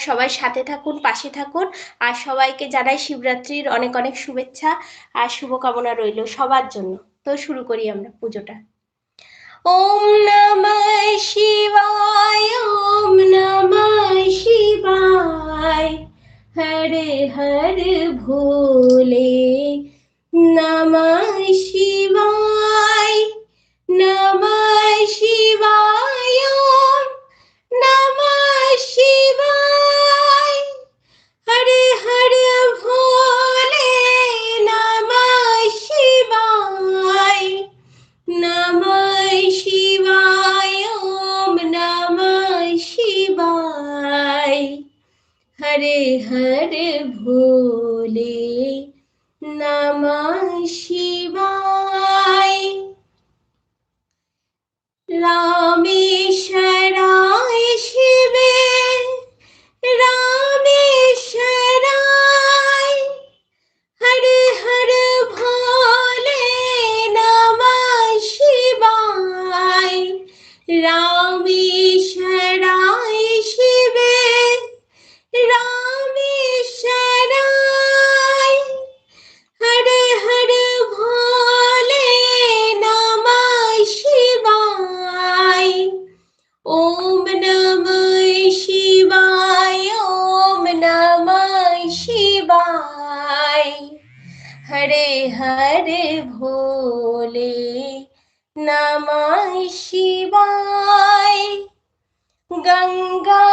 সবাই সাথে থাকুন, পাশে থাকুন। আর সবাইকে জানাই শিবরাত্রির অনেক অনেক শুভেচ্ছা আর শুভকামনা রইল সবার জন্য। তো শুরু করি আমরা পুজোটা। ওম নমঃ শিবায়, ওম নমঃ শিবায়। হরে হরে ভোলে নমঃ হরে হরে ভোলে নমঃ শিবায়। ওম নমঃ শিবায় ওম নমঃ শিবায় হরে হরে ভোলে নমঃ শিবায় গঙ্গা